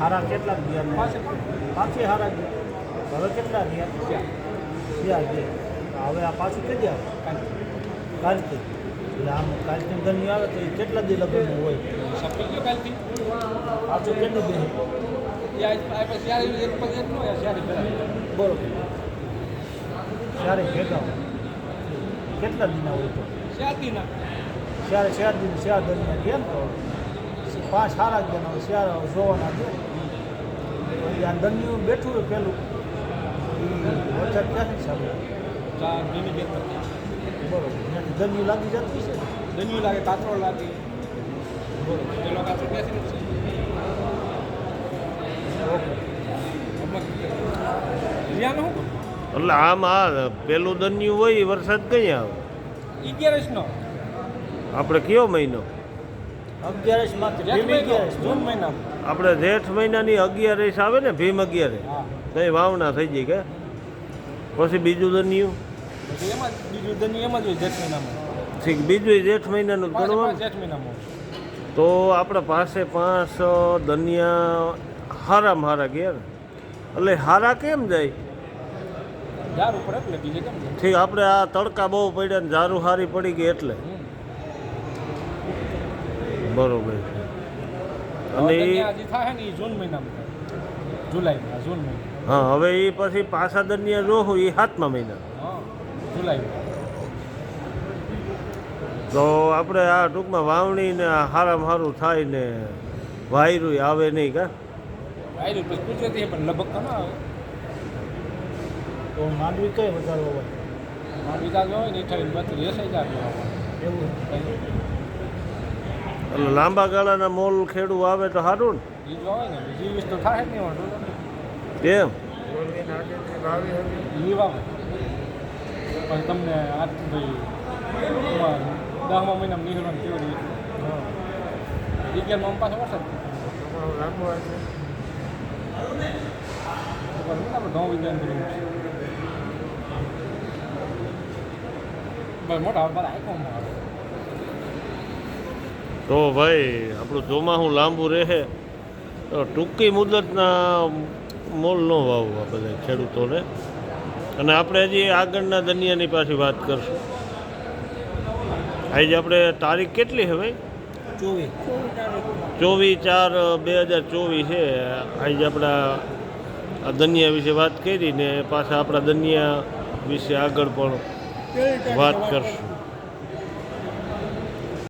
હારા કેટલા ગયા પાછી હારા ગયા. હવે કેટલા રહ્યા? ગયા. ગયા હવે આ પાછું કે ગયા કાલથી. એટલે આમ કાલથી ધની આવે તો એ કેટલા દી લગ્ન હોય? કાલથી? પાછું કેટલું દે ત્યારે બરોબર. ત્યારે ભેગા કેટલા દિના હોય તો? શાદીના ત્યારે ચાર દિન ચાર દરમિયાન ગયા તો? પાંચ સારા ને ચાર જોવાના છે. પછી આ દન્યું બેઠું હોય પેલું. વરસાદ ક્યાંથી ચાલુ ચાર દીની બે બરોબર. દન્યું લાગી જતું છે દન્યું લાગે કાતરો લાગે. બરોબર. પેલો કાતરો ક્યાંથી એટલે આમ આ પેલું દન્યું હોય વરસાદ કઈ આવે? આપણે કયો મહિનો? આપણે જેઠ મહિનાની અગિયારસ આવે ને ભીમ અગિયારસ. હા. તો એ વાવણા થઈ જાય કે? પછી બીજું જેઠ ઠીક બીજું જેઠ મહિનાનું ગણવાનું? તો આપણે પાસે પાંચ દનિયા હારા હારા ગયા એટલે હારા કેમ જાય? ઠીક આપણે આ તડકા બહુ પડ્યા ને ઝારું હારી પડી ગઈ એટલે. બરોબર અને એ થાય ને એ જૂન મહિનામાં જુલાઈમાં જૂન મહિના હા હવે એ પછી પાછા દરમિયાન જોવું એ સાતમા મહિના. જુલાઈ તો આપણે આ ટૂંકમાં વાવણી ને હારામાં સારું થાય ને વાયરું આવે નહીં કા? વાયરું પછી કુદરતી પણ લગભગ તો ના આવે. તો માંડવી કઈ વધારો હોય માંડવી વિચાર હોય ને અઠાવીસ બત્રીસ એસી હજાર એવું. એટલે લાંબા ગાળાના મોલ ખેડૂ આવે તો સારું ને. કેમ? મોટા બધા તો ભાઈ આપણું ચોમાસું લાંબુ રહે. તો ટૂંકી મુદતના મોલ ન વાવવા બધા ખેડૂતોને. અને આપણે હજી આગળના દનિયાની પાછી વાત કરશું. આજે આપણે તારીખ કેટલી હવે ચોવીસ. ચોવીસ ચાર બે હજાર ચોવીસ છે. આજે આપણા આ દનિયા વિશે વાત કરી ને પાછા આપણા દનિયા વિશે આગળ પણ વાત કરશું.